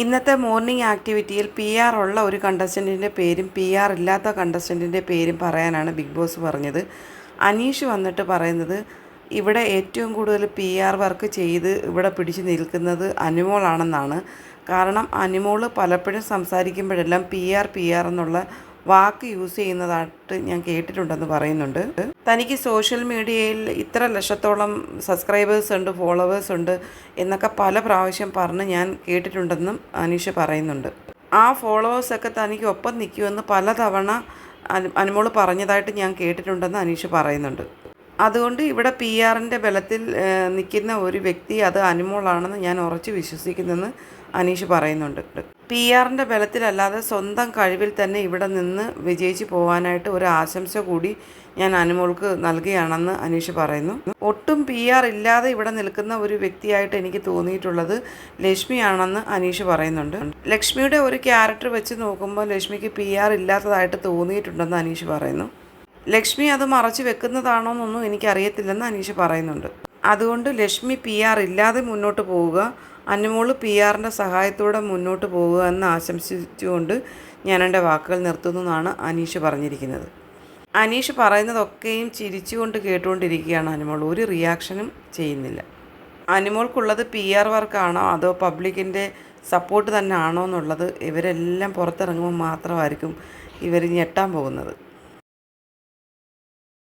ഇന്നത്തെ morning ആക്ടിവിറ്റിയിൽ P R ഉള്ള ഒരു കണ്ടസ്റ്റന്റിന്റെ പേരും പി ആർ ഇല്ലാത്ത കണ്ടസ്റ്റന്റിന്റെ പേരും പറയാനാണ് ബിഗ് ബോസ് പറഞ്ഞത്. അനീഷ് വന്നിട്ട് പറയുന്നത് ഇവിടെ ഏറ്റവും കൂടുതൽ പി ആർ വർക്ക് ചെയ്ത് ഇവിടെ പിടിച്ച് നിൽക്കുന്നത് അനുമോളാണെന്നാണ്. കാരണം അനുമോൾ പലപ്പോഴും സംസാരിക്കുമ്പോഴെല്ലാം പി ആർ പി ആർ എന്നുള്ള വാക്ക് യൂസ് ചെയ്യുന്നതായിട്ട് ഞാൻ കേട്ടിട്ടുണ്ടെന്ന് പറയുന്നുണ്ട്. തനിക്ക് സോഷ്യൽ മീഡിയയിൽ ഇത്ര ലക്ഷത്തോളം സബ്സ്ക്രൈബേഴ്സ് ഉണ്ട് ഫോളോവേഴ്സ് ഉണ്ട് എന്നൊക്കെ പല പ്രാവശ്യം പറഞ്ഞ് ഞാൻ കേട്ടിട്ടുണ്ടെന്നും അനീഷ് പറയുന്നുണ്ട്. ആ ഫോളോവേഴ്സൊക്കെ തനിക്ക് ഒപ്പം നിൽക്കുമെന്ന് പലതവണ തവണ അനുമോൾ പറഞ്ഞതായിട്ട് ഞാൻ കേട്ടിട്ടുണ്ടെന്ന് അനീഷ് പറയുന്നുണ്ട്. അതുകൊണ്ട് ഇവിടെ പി ആറിന്റെ ബലത്തിൽ നിൽക്കുന്ന ഒരു വ്യക്തി അത് അനുമോളാണെന്ന് ഞാൻ ഉറച്ചു വിശ്വസിക്കുന്നെന്ന് അനീഷ് പറയുന്നുണ്ട്. പി ആറിന്റെ ബലത്തിലല്ലാതെ സ്വന്തം കഴിവിൽ തന്നെ ഇവിടെ നിന്ന് വിജയിച്ച് പോകാനായിട്ട് ഒരു ആശംസ കൂടി ഞാൻ അനുമോൾക്ക് നൽകുകയാണെന്ന് അനീഷ് പറയുന്നു. ഒട്ടും പി ആർ ഇല്ലാതെ ഇവിടെ നിൽക്കുന്ന ഒരു വ്യക്തിയായിട്ട് എനിക്ക് തോന്നിയിട്ടുള്ളത് ലക്ഷ്മിയാണെന്ന് അനീഷ് പറയുന്നുണ്ട്. ലക്ഷ്മിയുടെ ഒരു ക്യാരക്ടർ വെച്ച് നോക്കുമ്പോൾ ലക്ഷ്മിക്ക് പി ആർ ഇല്ലാത്തതായിട്ട് തോന്നിയിട്ടുണ്ടെന്ന് അനീഷ് പറയുന്നു. ലക്ഷ്മി അത് മറച്ചു വെക്കുന്നതാണോ എന്നൊന്നും എനിക്കറിയത്തില്ലെന്ന് അനീഷ് പറയുന്നുണ്ട്. അതുകൊണ്ട് ലക്ഷ്മി പി ആർ ഇല്ലാതെ മുന്നോട്ട് പോവുക അനുമോൾ പി ആറിന്റെ സഹായത്തോടെ മുന്നോട്ട് പോവുക എന്ന് ആശംസിച്ചുകൊണ്ട് ഞാൻ എന്റെ വാക്കുകൾ നിർത്തുന്നു എന്നാണ് അനീഷ് പറഞ്ഞിരിക്കുന്നത്. അനീഷ് പറയുന്നതൊക്കെയും ചിരിച്ചുകൊണ്ട് കേട്ടുകൊണ്ടിരിക്കുകയാണ് അനുമോൾ. ഒരു റിയാക്ഷനും ചെയ്യുന്നില്ല. അനുമോൾക്കുള്ളത് പി ആർ വർക്കാണോ അതോ പബ്ലിക്കിന്റെ സപ്പോർട്ട് തന്നെ ആണോ എന്നുള്ളത് ഇവരെല്ലാം പുറത്തിറങ്ങുമ്പോൾ മാത്രമായിരിക്കും ഇവർ ഞെട്ടാൻ പോകുന്നത്.